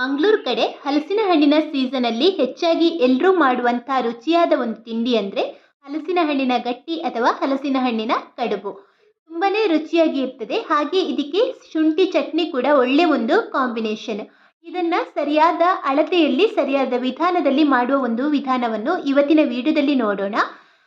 ಮಂಗಳೂರು ಕಡೆ ಹಲಸಿನ ಹಣ್ಣಿನ ಸೀಸನಲ್ಲಿ ಹೆಚ್ಚಾಗಿ ಎಲ್ಲರೂ ಮಾಡುವಂಥ ರುಚಿಯಾದ ಒಂದು ತಿಂಡಿ ಅಂದರೆ ಹಲಸಿನ ಹಣ್ಣಿನ ಗಟ್ಟಿ ಅಥವಾ ಹಲಸಿನ ಹಣ್ಣಿನ ಕಡುಬು. ತುಂಬಾ ರುಚಿಯಾಗಿ ಇರ್ತದೆ. ಹಾಗೆ ಇದಕ್ಕೆ ಶುಂಠಿ ಚಟ್ನಿ ಕೂಡ ಒಳ್ಳೆ ಒಂದು ಕಾಂಬಿನೇಷನ್. ಇದನ್ನು ಸರಿಯಾದ ಅಳತೆಯಲ್ಲಿ, ಸರಿಯಾದ ವಿಧಾನದಲ್ಲಿ ಮಾಡುವ ಒಂದು ವಿಧಾನವನ್ನು ಇವತ್ತಿನ ವಿಡಿಯೋದಲ್ಲಿ ನೋಡೋಣ.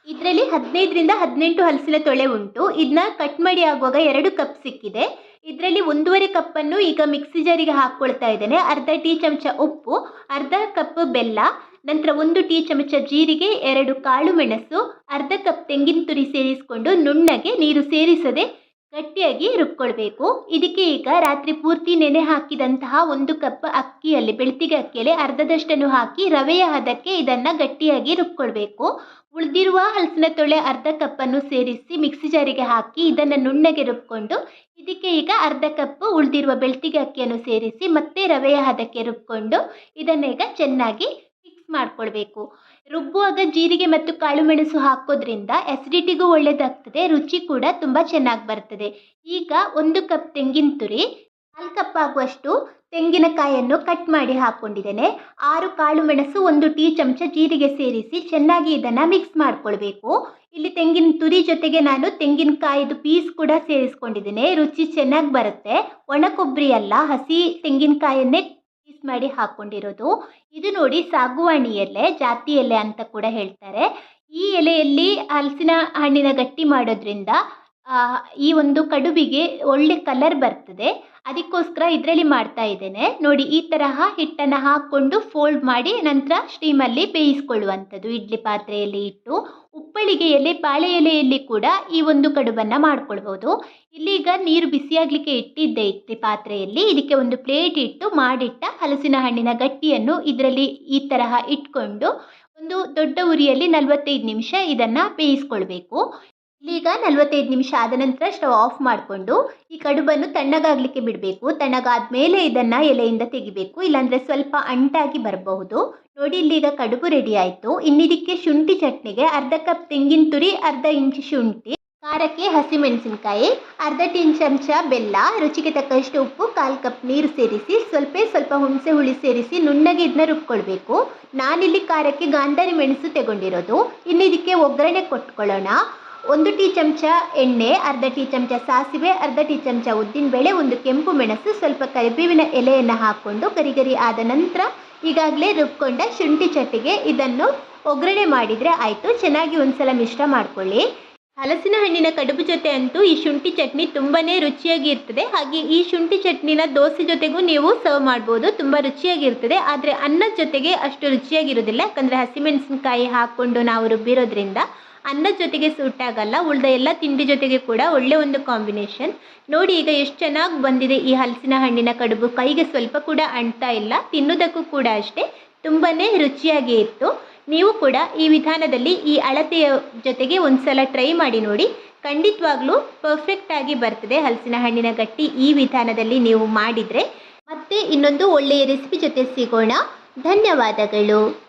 ಇದರಲ್ಲಿ ಹದಿನೈದರಿಂದ ಹದಿನೆಂಟು ಹಲಸಿನ ತೊಳೆ ಉಂಟು. ಇದನ್ನ ಕಟ್ ಮಾಡಿ ಆಗುವಾಗ ಎರಡು ಕಪ್ ಸಿಕ್ಕಿದೆ. ಇದರಲ್ಲಿ ಒಂದೂವರೆ ಕಪ್ಪನ್ನು ಈಗ ಮಿಕ್ಸಿ ಜಾರಿಗೆ ಹಾಕ್ಕೊಳ್ತಾ ಇದ್ದೇನೆ. ಅರ್ಧ ಟೀ ಚಮಚ ಉಪ್ಪು, ಅರ್ಧ ಕಪ್ ಬೆಲ್ಲ, ನಂತರ ಒಂದು ಟೀ ಚಮಚ ಜೀರಿಗೆ, ಎರಡು ಕಾಳು ಮೆಣಸು, ಅರ್ಧ ಕಪ್ ತೆಂಗಿನ ತುರಿ ಸೇರಿಸಿಕೊಂಡು ನುಣ್ಣಗೆ ನೀರು ಸೇರಿಸದೆ ಗಟ್ಟಿಯಾಗಿ ರುಬ್ಕೊಳ್ಬೇಕು. ಇದಕ್ಕೆ ಈಗ ರಾತ್ರಿ ಪೂರ್ತಿ ನೆನೆ ಹಾಕಿದಂತಹ ಒಂದು ಕಪ್ ಅಕ್ಕಿಯಲ್ಲಿ, ಬೆಳ್ತಿಗೆ ಅಕ್ಕಿಯಲ್ಲಿ ಅರ್ಧದಷ್ಟನ್ನು ಹಾಕಿ ರವೆಯ ಹದಕ್ಕೆ ಇದನ್ನು ಗಟ್ಟಿಯಾಗಿ ರುಬ್ಕೊಳ್ಬೇಕು. ಉಳಿದಿರುವ ಹಲಸಿನ ತೊಳೆ ಅರ್ಧ ಕಪ್ಪನ್ನು ಸೇರಿಸಿ ಮಿಕ್ಸಿ ಜಾರಿಗೆ ಹಾಕಿ ಇದನ್ನು ನುಣ್ಣಗೆ ರುಬ್ಕೊಂಡು, ಇದಕ್ಕೆ ಈಗ ಅರ್ಧ ಕಪ್ ಉಳಿದಿರುವ ಬೆಳ್ತಿಗೆ ಅಕ್ಕಿಯನ್ನು ಸೇರಿಸಿ ಮತ್ತೆ ರವೆಯ ಹದಕ್ಕೆ ರುಬ್ಕೊಂಡು, ಇದನ್ನು ಈಗ ಚೆನ್ನಾಗಿ ಮಿಕ್ಸ್ ಮಾಡ್ಕೊಳ್ಬೇಕು. ರುಬ್ಬುವಾಗ ಜೀರಿಗೆ ಮತ್ತು ಕಾಳುಮೆಣಸು ಹಾಕೋದ್ರಿಂದ ಎಸಿಡಿಟಿಗೂ ಒಳ್ಳೆಯದಾಗ್ತದೆ ರುಚಿ ಕೂಡ ತುಂಬ ಚೆನ್ನಾಗಿ ಬರ್ತದೆ. ಈಗ ಒಂದು ಕಪ್ ತೆಂಗಿನ ತುರಿ ಕಾಲು ಕಪ್ ಆಗುವಷ್ಟು ತೆಂಗಿನಕಾಯನ್ನು ಕಟ್ ಮಾಡಿ ಹಾಕ್ಕೊಂಡಿದ್ದೇನೆ ಆರು ಕಾಳು ಮೆಣಸು ಒಂದು ಟೀ ಚಮಚ ಜೀರಿಗೆ ಸೇರಿಸಿ ಚೆನ್ನಾಗಿ ಇದನ್ನು ಮಿಕ್ಸ್ ಮಾಡ್ಕೊಳ್ಬೇಕು. ಇಲ್ಲಿ ತೆಂಗಿನ ತುರಿ ಜೊತೆಗೆ ನಾನು ತೆಂಗಿನಕಾಯಿದು ಪೀಸ್ ಕೂಡ ಸೇರಿಸ್ಕೊಂಡಿದ್ದೇನೆ. ರುಚಿ ಚೆನ್ನಾಗಿ ಬರುತ್ತೆ. ಒಣ ಕೊಬ್ಬರಿ ಅಲ್ಲ, ಹಸಿ ತೆಂಗಿನಕಾಯನ್ನೇ ಪೀಸ್ ಮಾಡಿ ಹಾಕ್ಕೊಂಡಿರೋದು ಇದು ನೋಡಿ ಸಾಗುವಾಣಿ ಎಲೆ, ಜಾತಿ ಎಲೆ ಅಂತ ಕೂಡ ಹೇಳ್ತಾರೆ. ಈ ಎಲೆಯಲ್ಲಿ ಹಲಸಿನ ಹಣ್ಣಿನ ಗಟ್ಟಿ ಮಾಡೋದ್ರಿಂದ ಈ ಒಂದು ಕಡುಬಿಗೆ ಒಳ್ಳೆ ಕಲರ್ ಬರ್ತದೆ. ಅದಕ್ಕೋಸ್ಕರ ಇದರಲ್ಲಿ ಮಾಡ್ತಾ ಇದ್ದೇನೆ. ನೋಡಿ, ಈ ತರಹ ಹಿಟ್ಟನ್ನು ಹಾಕ್ಕೊಂಡು ಫೋಲ್ಡ್ ಮಾಡಿ ನಂತರ ಸ್ಟೀಮಲ್ಲಿ ಬೇಯಿಸ್ಕೊಳ್ಳುವಂಥದ್ದು. ಇಡ್ಲಿ ಪಾತ್ರೆಯಲ್ಲಿ ಇಟ್ಟು, ಉಪ್ಪಳಿಗೆ ಎಲೆ, ಬಾಳೆ ಎಲೆಯಲ್ಲಿ ಕೂಡ ಈ ಒಂದು ಕಡುಬನ್ನು ಮಾಡ್ಕೊಳ್ಬೋದು. ಇಲ್ಲೀಗ ನೀರು ಬಿಸಿಯಾಗಲಿಕ್ಕೆ ಇಟ್ಟಿದ್ದೆ ಇಡ್ಲಿ ಪಾತ್ರೆಯಲ್ಲಿ. ಇದಕ್ಕೆ ಒಂದು ಪ್ಲೇಟ್ ಇಟ್ಟು ಮಾಡಿಟ್ಟ ಹಲಸಿನ ಹಣ್ಣಿನ ಗಟ್ಟಿಯನ್ನು ಇದರಲ್ಲಿ ಈ ತರಹ ಇಟ್ಕೊಂಡು ಒಂದು ದೊಡ್ಡ ಉರಿಯಲ್ಲಿ ನಲವತ್ತೈದು ನಿಮಿಷ ಇದನ್ನು ಬೇಯಿಸ್ಕೊಳ್ಬೇಕು. ಇಲ್ಲೀಗ ನಲವತ್ತೈದು ನಿಮಿಷ ಆದ ನಂತರ ಸ್ಟವ್ ಆಫ್ ಮಾಡಿಕೊಂಡು ಈ ಕಡುಬನ್ನು ತಣ್ಣಗಾಗಲಿಕ್ಕೆ ಬಿಡಬೇಕು. ತಣ್ಣಗಾದ ಮೇಲೆ ಇದನ್ನು ಎಲೆಯಿಂದ ತೆಗಿಬೇಕು. ಇಲ್ಲಾಂದರೆ ಸ್ವಲ್ಪ ಅಂಟಾಗಿ ಬರಬಹುದು. ನೋಡಿ ಇಲ್ಲೀಗ ಕಡುಬು ರೆಡಿ ಆಯಿತು. ಇನ್ನಿದಕ್ಕೆ ಶುಂಠಿ ಚಟ್ನಿಗೆ ಅರ್ಧ ಕಪ್ ತೆಂಗಿನ ತುರಿ, ಅರ್ಧ ಇಂಚು ಶುಂಠಿ, ಖಾರಕ್ಕೆ ಹಸಿಮೆಣಸಿನಕಾಯಿ, ಅರ್ಧ ಟೀ ಚಮಚ ಬೆಲ್ಲ, ರುಚಿಗೆ ತಕ್ಕಷ್ಟು ಉಪ್ಪು, ಕಾಲು ಕಪ್ ನೀರು ಸೇರಿಸಿ, ಸ್ವಲ್ಪ ಸ್ವಲ್ಪ ಹುಣಸೆ ಹುಳಿ ಸೇರಿಸಿ ನುಣ್ಣಗೆ ಇದನ್ನ ರುಬ್ಕೊಳ್ಬೇಕು. ನಾನಿಲ್ಲಿ ಖಾರಕ್ಕೆ ಗಾಂಧಾರಿ ಮೆಣಸು ತಗೊಂಡಿರೋದು. ಇನ್ನಿದಕ್ಕೆ ಒಗ್ಗರಣೆ ಕೊಟ್ಕೊಳ್ಳೋಣ. ಒಂದು ಟೀ ಚಮಚ ಎಣ್ಣೆ, ಅರ್ಧ ಟೀ ಚಮಚ ಸಾಸಿವೆ, ಅರ್ಧ ಟೀ ಚಮಚ ಉದ್ದಿನಬೇಳೆ ಒಂದು ಕೆಂಪು ಮೆಣಸು, ಸ್ವಲ್ಪ ಕರಿಬೇವಿನ ಎಲೆಯನ್ನು ಹಾಕ್ಕೊಂಡು ಗರಿ ಗರಿ ಆದ ನಂತರ ಈಗಾಗಲೇ ರುಬ್ಕೊಂಡ ಶುಂಠಿ ಚಟ್ಟಿಗೆ ಇದನ್ನು ಒಗ್ಗರಣೆ ಮಾಡಿದರೆ ಆಯಿತು. ಚೆನ್ನಾಗಿ ಒಂದ್ಸಲ ಮಿಶ್ರ ಮಾಡ್ಕೊಳ್ಳಿ. ಹಲಸಿನ ಹಣ್ಣಿನ ಕಡುಬು ಜೊತೆ ಅಂತೂ ಈ ಶುಂಠಿ ಚಟ್ನಿ ತುಂಬಾ ರುಚಿಯಾಗಿ ಇರ್ತದೆ. ಹಾಗೆ ಈ ಶುಂಠಿ ಚಟ್ನಿನ ದೋಸೆ ಜೊತೆಗೂ ನೀವು ಸರ್ವ್ ಮಾಡ್ಬೋದು. ತುಂಬ ರುಚಿಯಾಗಿರ್ತದೆ ಆದರೆ ಅನ್ನದ ಜೊತೆಗೆ ಅಷ್ಟು ರುಚಿಯಾಗಿರೋದಿಲ್ಲ ಯಾಕಂದರೆ ಹಸಿಮೆಣಸಿನಕಾಯಿ ಹಾಕ್ಕೊಂಡು ನಾವು ರುಬ್ಬಿರೋದ್ರಿಂದ ಅನ್ನದ ಜೊತೆಗೆ ಸೂಟ್ ಆಗಲ್ಲ ಉಳಿದ ಎಲ್ಲ ತಿಂಡಿ ಜೊತೆಗೆ ಕೂಡ ಒಳ್ಳೆ ಒಂದು ಕಾಂಬಿನೇಷನ್ ನೋಡಿ ಈಗ ಎಷ್ಟು ಚೆನ್ನಾಗಿ ಬಂದಿದೆ ಈ ಹಲಸಿನ ಹಣ್ಣಿನ ಕಡುಬು. ಕೈಗೆ ಸ್ವಲ್ಪ ಕೂಡ ಅಂಟ್ತಾ ಇಲ್ಲ, ತಿನ್ನೋದಕ್ಕೂ ಕೂಡ ಅಷ್ಟೇ. ತುಂಬಾ ರುಚಿಯಾಗಿ ಇತ್ತು. ನೀವು ಕೂಡ ಈ ವಿಧಾನದಲ್ಲಿ ಈ ಅಳತೆಯ ಜೊತೆಗೆ ಒಂದ್ಸಲ ಟ್ರೈ ಮಾಡಿ ನೋಡಿ. ಖಂಡಿತವಾಗ್ಲೂ ಪರ್ಫೆಕ್ಟಾಗಿ ಬರ್ತದೆ ಹಲಸಿನ ಹಣ್ಣಿನ ಗಟ್ಟಿ ಈ ವಿಧಾನದಲ್ಲಿ ನೀವು ಮಾಡಿದರೆ. ಮತ್ತೆ ಇನ್ನೊಂದು ಒಳ್ಳೆಯ ರೆಸಿಪಿ ಜೊತೆ ಸಿಗೋಣ. ಧನ್ಯವಾದಗಳು.